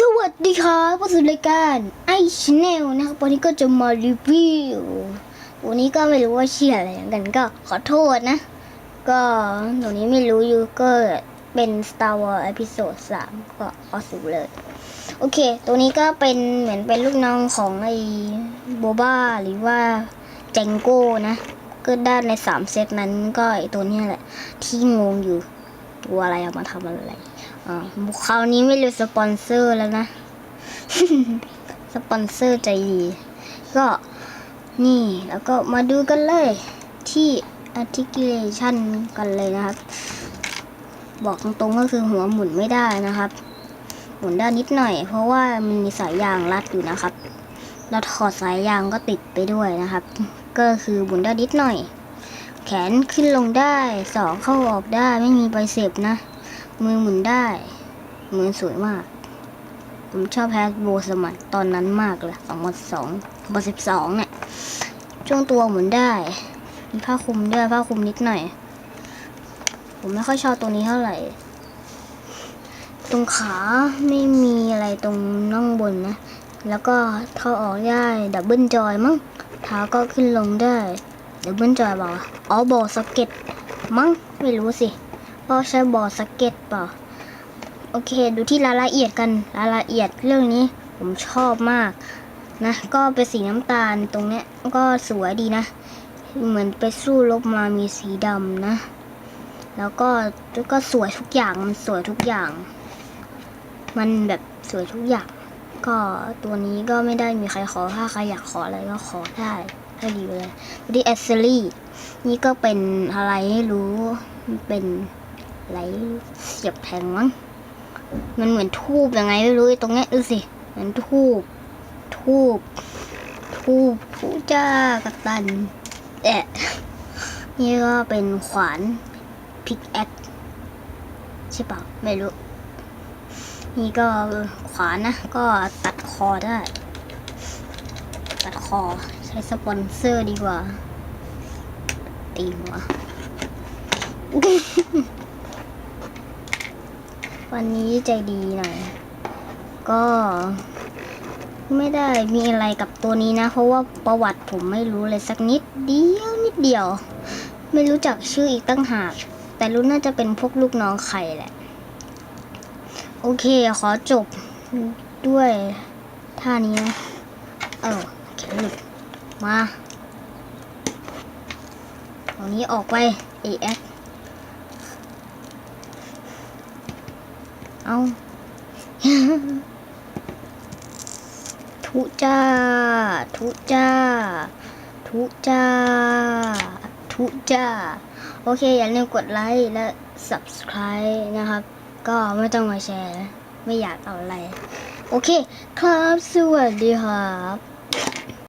สวัสดีครับผู้สู่รายการไอชแนลนะครับวันนี้ก็จะมารีวิววันนี้ก็ไม่รู้ว่าเชื่ออะไรกันก็ขอโทษนะ ก็หนูนี้ไม่รู้อยู่ก็เป็น Star Wars Episode 3 ก็เอสูเลย โอเค ตัวนี้ก็เป็นเหมือนเป็นลูกน้องของไอ้โบบ้าหรือว่าเจงโก้นะ ก็ด้านในสามเซตนั้นก็ไอตัวนี้แหละ ที่งงอยู่ตัวอะไรเอามาทำอะไร อ่าคราวนี้ไม่รู้สปอนเซอร์แล้วนะ สปอนเซอร์ใจดี ก็นี่แล้วก็มาดูกันเลยที่ articulation กันเลยนะครับ บอกตรงๆก็คือหัวหมุนไม่ได้นะครับ หมุนได้นิดหน่อย เพราะว่ามันมีสายยางรัดอยู่นะครับแล้วถอดสายยางก็ติดไปด้วยนะครับ ก็คือหมุนได้นิดหน่อย แขนขึ้นลงได้สองเข้าออกได้ไม่มีใบเสพนะ มือหมุนได้ มือสวยมาก ผมชอบแฮชโบสมัยตอนนั้นมากเลยสองพันสองพันสิบสองเนี่ย ช่วงตัวหมุนได้มีผ้าคลุมด้วยผ้าคลุมนิดหน่อย ผมไม่ค่อยชอบตัวนี้เท่าไหร่ ตรงขาไม่มีอะไรตรงน่องบนนะ แล้วก็เข้าออกได้ดับเบิลจอยมั้งเท้าก็ขึ้นลงได้ดับเบิลจอยเปล่าวะอ๋อบอสเก็ตมั้งไม่รู้สิ ก็ใช้บอร์ดสเก็ตเปล่าโอเค ดูที่รายละเอียดกันรายละเอียดเรื่องนี้ผมชอบมากนะ ก็เป็นสีน้ำตาลตรงเนี้ยก็สวยดีนะ เหมือนไปสู้รบมามีสีดำนะ แล้วก็ก็สวยทุกอย่างมันสวยทุกอย่าง มันแบบสวยทุกอย่าง ก็ตัวนี้ก็ไม่ได้มีใครขอถ้าใครอยากขออะไรก็ขอได้ก็ดีเลยที่แอสเซอรี่นี่ก็เป็นอะไรไม่รู้เป็น อะไรเสียบแทงมั้งมันเหมือนทูบยังไงไม่รู้ตรงนี้ดูสิเหมือนทูบทูบทูบผู้จ้ากัปตันแอะนี่ก็เป็นขวานพิกแอคใช่เปล่าไม่รู้ นี่ก็ขวานนะ ก็ตัดคอได้ ตัดคอใช้สปอนเซอร์ดีกว่าตีหัว วันนี้ใจดีหน่อย ก็ไม่ได้มีอะไรกับตัวนี้นะ เพราะว่าประวัติผมไม่รู้เลยสักนิดเดียวนิดเดียว ไม่รู้จักชื่ออีกตั้งหาก แต่รู้น่าจะเป็นพวกลูกน้องไข่แหละ โอเค ขอจบด้วยท่านี้นะ เออแขนหลุดมาเอานี้ออกไป AX เอาทุจ้า ทุจ้า ทุจ้า ทุจ้า โอเค อย่าลืมกดไลค์และ subscribe นะครับ ก็ไม่ต้องมาแชร์ ไม่อยากเอาอะไร โอเค ครับ สวัสดีครับ